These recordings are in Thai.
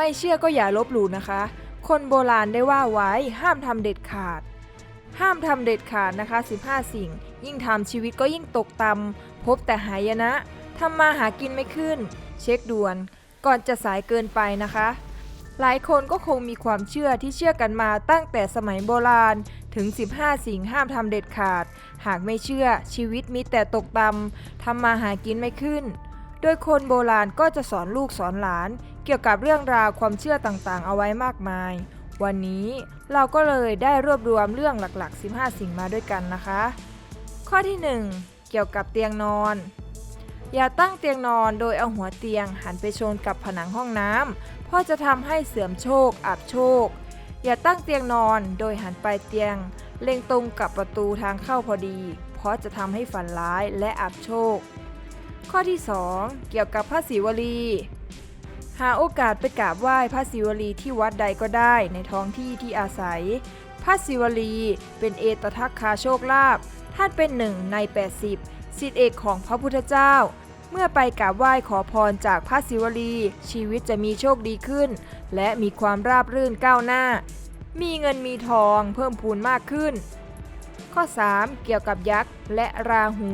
ไม่เชื่อก็อย่าลบหลู่นะคะ คนโบราณได้ว่าไว้ห้ามทำเด็ดขาด ห้ามทำเด็ดขาดนะคะ 15 สิ่ง ยิ่งทำชีวิตก็ยิ่งตกต่ำพบแต่หายนะทำมาหากินไม่ขึ้น เช็คด่วน ก่อนจะสายเกินไปนะคะ หลายคนก็คงมีความเชื่อที่เชื่อกันมาตั้งแต่สมัยโบราณถึง 15 สิ่งห้ามทำเด็ดขาด หากไม่เชื่อชีวิตมีแต่ตกต่ำทำมาหากินไม่ขึ้น โดยคนโบราณก็จะสอนลูกสอนหลาน เกี่ยวกับเรื่องราวความเชื่อต่างๆ เอาไว้มากมาย วันนี้เราก็เลยได้รวบรวมเรื่องหลักๆ 15 สิ่งมาด้วยกันนะคะ ข้อที่ 1 เกี่ยวกับเตียงนอน อย่าตั้งเตียงนอนโดยเอาหัวเตียงหันไปชนกับผนังห้องน้ำเพราะจะทำให้เสื่อมโชคอับโชค อย่าตั้งเตียงนอนโดยหันปลายเตียง เล็งตรงกับประตูทางเข้าพอดี เพราะจะทำให้ฝันร้ายและอับโชค ข้อที่ 2 เกี่ยวกับพระศิวลี หาโอกาสไปกราบไหว้พระศิวลีที่วัดใดก็ได้ในท้องที่ที่อาศัย พระศิวลีเป็นเอตทัคคาโชคลาภท่านเป็นหนึ่งใน 80 สิทธิเอกของพระพุทธเจ้า เมื่อไปกราบไหว้ขอพรจากพระศิวลี ชีวิตจะมีโชคดีขึ้น และมีความราบรื่นก้าวหน้า มีเงินมีทองเพิ่มพูนมากขึ้น ข้อ 3 เกี่ยวกับยักษ์และราหู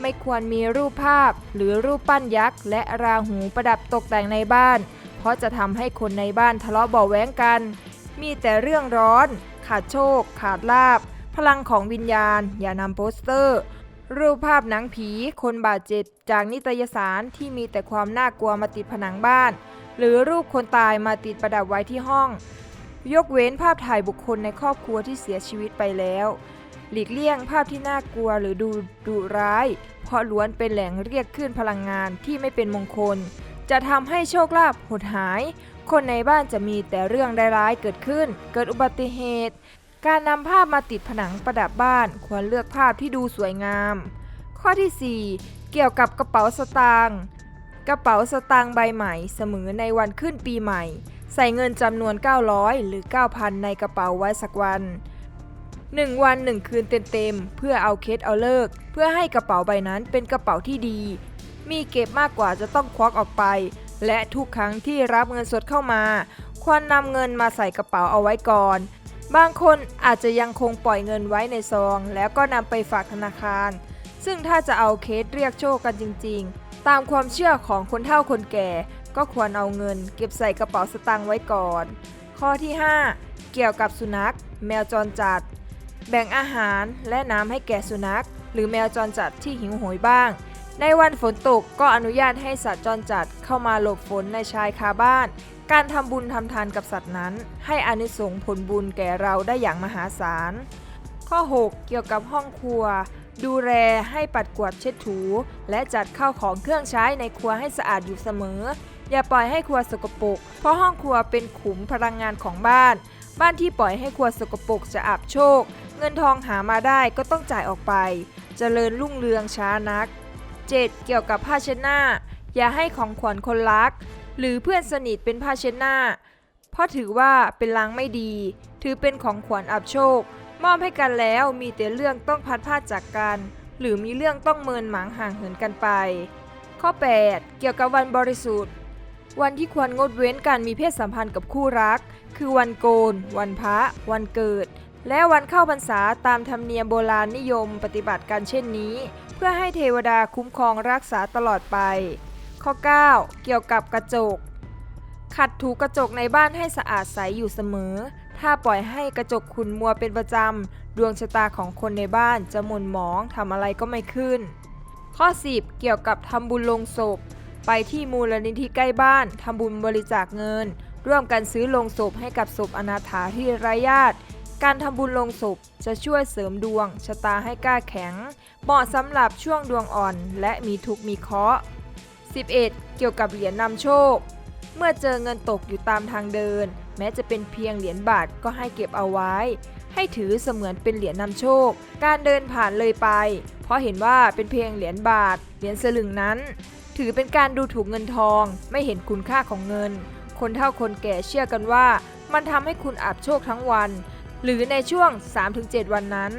ไม่ควรมีรูปภาพ หรือรูปปั้นยักษ์และราหูประดับตกแต่งในบ้าน เพราะจะทำให้คนในบ้านทะเลาะเบาะแว้งกัน มีแต่เรื่องร้อน ขาดโชค ขาดลาบ พลังของวิญญาณ อย่านำโปสเตอร์ รูปภาพหนังผี คนบาดเจ็บจากนิตยสารที่มีแต่ความน่ากลัวมาติดผนังบ้าน หรือรูปคนตายมาติดประดับไว้ที่ห้องยกเว้นภาพถ่ายบุคคลในครอบครัวที่เสียชีวิตไปแล้ว หลีกเลี่ยงภาพที่น่ากลัวหรือดูดุร้าย เพราะล้วนเป็นแหล่งเรียกขึ้นพลังงานที่ไม่เป็นมงคล จะทำให้โชคลาภหดหาย คนในบ้านจะมีแต่เรื่องร้ายๆเกิดขึ้น เกิดอุบัติเหตุ การนำภาพมาติดผนังประดับบ้านควรเลือกภาพที่ดูสวยงาม ข้อที่ 4 เกี่ยวกับกระเป๋าสตางค์กระเป๋าสตางค์ใบใหม่เสมอในวันขึ้นปีใหม่ ใส่เงินจำนวน 900 หรือ 9,000 ในกระเป๋าไว้สักวัน 1 วัน 1 คืนเต็มๆ เพื่อเอาเคสเอาเลิก เพื่อให้กระเป๋าใบนั้นเป็นกระเป๋าที่ดี มีเก็บมากกว่าจะต้องควักออกไป และทุกครั้งที่รับเงินสดเข้ามา ควรนำเงินมาใส่กระเป๋าเอาไว้ก่อน บางคนอาจจะยังคงปล่อยเงินไว้ในซอง แล้วก็นำไปฝากธนาคาร ซึ่งถ้าจะเอาเคสเรียกโชคกันจริง ๆ ตามความเชื่อของคนเฒ่าคนแก่ ก็ควรเอาเงิน เก็บใส่กระเป๋าสตางค์ไว้ก่อน ข้อที่ 5 เกี่ยวกับสุนัข แมวจรจัด แบ่งอาหารและน้ำให้แก่สุนัข หรือแมวจรจัดที่หิวโหยบ้าง ในวันฝนตกก็อนุญาตให้สัตว์จรจัดเข้ามาหลบฝนในชายคาบ้าน การทำบุญทำทานกับสัตว์นั้น ให้อานิสงส์ผลบุญแก่เราได้อย่างมหาศาล ข้อ 6 เกี่ยวกับห้องครัว ดูแลให้ปัดกวาดเช็ดถู และจัดข้าวของเครื่องใช้ในครัวให้สะอาดอยู่เสมอ อย่าปล่อยให้ครัวสกปรกเพราะห้องครัวเป็นขุมพลังงานของบ้าน บ้านที่ปล่อยให้ครัวสกปรกจะอับโชค เงินทองหามาได้ก็ต้องจ่ายออกไปเจริญรุ่งเรืองช้านัก 7. เกี่ยวกับผ้าเช็ดหน้าอย่าให้ของขวัญคนรัก หรือเพื่อนสนิทเป็นผ้าเช็ดหน้าเพราะถือว่าเป็นลางไม่ดี ถือเป็นของขวัญอับโชค มอบให้กันแล้วมีแต่เรื่องต้องพัดพลาดจากกัน หรือมีเรื่องต้องเมินหมางห่างเหินกันไป ข้อ 8 เกี่ยวกับวันบริสุทธิ์ วันที่ควรงดเว้นการมีเพศสัมพันธ์กับคู่รัก คือวันโกน วันพระ วันเกิด และวันเข้าพรรษาตามธรรมเนียมโบราณนิยมปฏิบัติกันเช่นนี้ เพื่อให้เทวดาคุ้มครองรักษาตลอดไป ข้อ 9 เกี่ยวกับกระจก ขัดถูกระจกในบ้านให้สะอาดใสอยู่เสมอ ถ้าปล่อยให้กระจกขุ่นมัวเป็นประจำ ดวงชะตาของคนในบ้านจะหม่นหมองทำอะไรก็ไม่ขึ้น ข้อ 10 เกี่ยวกับทำบุญลงศพ ไปที่มูลนิธิใกล้บ้านทำบุญบริจาคเงิน ร่วมกันซื้อลงศพให้กับศพอนาถาที่ไร้ญาติ การทำบุญลงศพจะช่วยเสริมดวงชะตาให้กล้าแข็ง เหมาะสำหรับช่วงดวงอ่อนและมีทุกข์มีเคราะห์ 11. เกี่ยวกับเหรียญนำโชค เมื่อเจอเงินตกอยู่ตามทางเดิน แม้จะเป็นเพียงเหรียญบาทก็ให้เก็บเอาไว้ ให้ถือเสมือนเป็นเหรียญนำโชค การเดินผ่านเลยไป เพราะเห็นว่าเป็นเพียงเหรียญบาท เหรียญสลึงนั้น ถือเป็นการดูถูกเงินทอง ไม่เห็นคุณค่าของเงิน คนเฒ่าคนแก่เชื่อกันว่า มันทำให้คุณอับโชคทั้งวัน หรือในช่วง 3-7 วันนั้น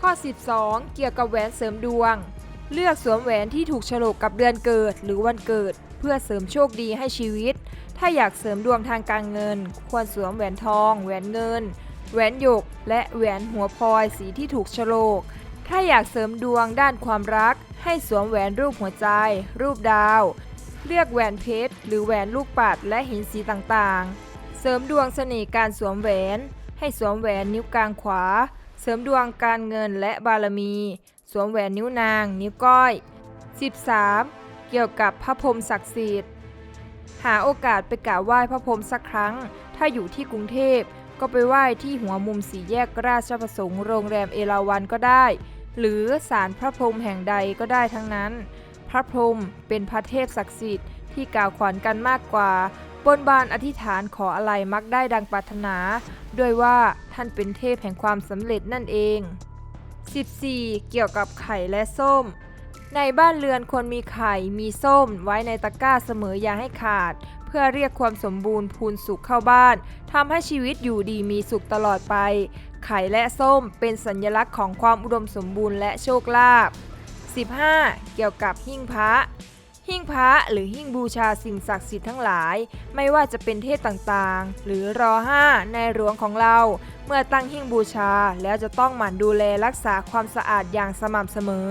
ข้อ 12 เกี่ยวกับแหวนเสริมดวง เลือกสวมแหวนที่ถูกฉลกกับเดือนเกิดหรือวันเกิด เพื่อเสริมโชคดีให้ชีวิต ถ้าอยากเสริมดวงทางการเงิน ควรสวมแหวนทอง แหวนเงิน แหวนหยก และแหวนหัวพลอยสีที่ถูกฉลก ถ้าอยากเสริมดวงด้านความรัก ให้สวมแหวนรูปหัวใจ รูปดาว เลือกแหวนเพชรหรือแหวนลูกปัดและหินสีต่างๆ เสริมดวงเสน่ห์การสวมแหวน ให้สวมแหวนนิ้วกลางขวา เสริมดวงการเงินและบารมี สวมแหวนนิ้วนาง นิ้วก้อย 13. เกี่ยวกับพระพรหมศักดิ์สิทธิ์ หาโอกาสไปกราบไหว้พระพรหมสักครั้ง ถ้าอยู่ที่กรุงเทพก็ไปไหว้ที่หัวมุมสี่แยกราชประสงค์โรงแรมเอราวันก็ได้ หรือศาลพระพรหมแห่งใดก็ได้ทั้งนั้น พระพรหมเป็นพระเทพศักดิ์สิทธิ์ที่กล่าวขวัญกันมากกว่า บนบานอธิษฐานขออะไรมักได้ดังปรารถนา ด้วยว่าท่านเป็นเทพแห่งความสำเร็จนั่นเอง 14. เกี่ยวกับไข่และส้ม ในบ้านเรือนควรมีไข่ มีส้ม ไว้ในตะกร้าเสมออย่าให้ขาด เพื่อเรียกความสมบูรณ์พูนสุขเข้าบ้านทำให้ชีวิตอยู่ดีมีสุขตลอดไป ไข่และส้มเป็นสัญลักษณ์ของความอุดมสมบูรณ์และโชคลาภ 15. เกี่ยวกับหิ้งพระ หิ้งพระหรือหิ้งบูชาสิ่งศักดิ์สิทธิ์ทั้งหลาย ไม่ว่าจะเป็นเทศต่างๆ หรือรอห้าในหลวงของเรา เมื่อตั้งหิ้งบูชาแล้วจะต้องหมั่นดูแลรักษาความสะอาดอย่างสม่ำเสมอ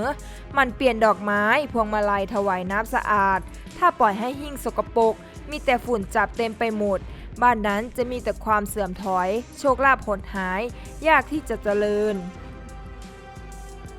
หมันเปลี่ยนดอกไม้ พวงมาลัยถวายน้ำสะอาด ถ้าปล่อยให้หิ้งสกปรกมีแต่ฝุ่นจับเต็มไปหมดบ้านนั้นจะมีแต่ความเสื่อมถอย โชคลาภหดหาย ยากที่จะเจริญ